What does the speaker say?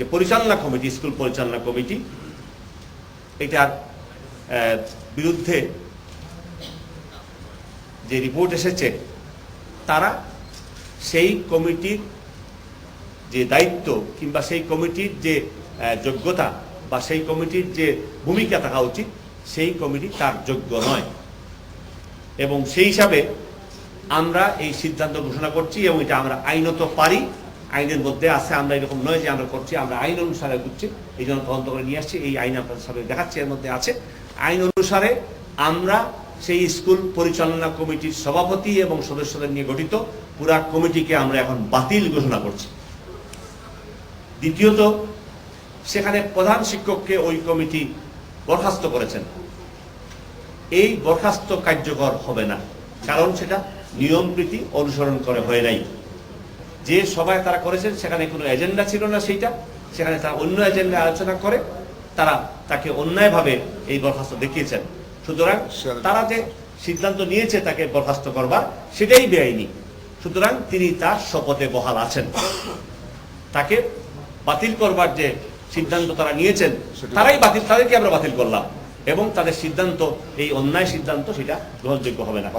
যে পরিচালনা committee, school পরিচালনা কমিটি, এটার বিরুদ্ধে যে রিপোর্ট এসেছে, তারা সেই কমিটির যে দায়িত্ব কিংবা সেই কমিটির যে যোগ্যতা বা সেই কমিটির যে ভূমিকা থাকা উচিত, সেই কমিটি তার যোগ্য নয়। এবং সেই হিসাবে আমরা এই সিদ্ধান্ত ঘোষণা করছি এবং এটা আমরা আইনত পারি। আইনের মধ্যে আছে, আমরা এরকম নয় যে আমরা করছি, আমরা আইন অনুসারে করছি। এই জন্য তদন্ত করে নিয়ে আসছি, এই আইন আপনাদের সামনে দেখাচ্ছি, এর মধ্যে আছে। আইন অনুসারে আমরা সেই স্কুল পরিচালনা কমিটির সভাপতি এবং সদস্যদের নিয়ে গঠিত, পুরা কমিটিকে আমরা এখন বাতিল ঘোষণা করছি। দ্বিতীয়ত, সেখানে প্রধান শিক্ষককে ওই কমিটি বরখাস্ত করেছেন। এই বরখাস্ত কার্যকর হবে না, কারণ সেটা নিয়ম প্রীতি অনুসরণ করে হয় নাই। যে সভায় তারা করেছেন সেখানে কোনো এজেন্ডা ছিল না সেইটা। সেখানে তারা অন্য এজেন্ডা আলোচনা করে তারা তাকে অন্যায়ভাবে এই বরখাস্ত দেখিয়েছেন। সুতরাং তারা যে সিদ্ধান্ত নিয়েছে তাকে বরখাস্ত করবার সেটাই বেআইনি। সুতরাং তিনি তার শপথে বহাল আছেন। তাকে বাতিল করবার যে সিদ্ধান্ত তারা নিয়েছেন তারাই বাতিল তাদেরকে আমরা বাতিল করলাম। এবং তাদের সিদ্ধান্ত এই অন্যায় সিদ্ধান্ত সেটা গ্রহণযোগ্য হবে না।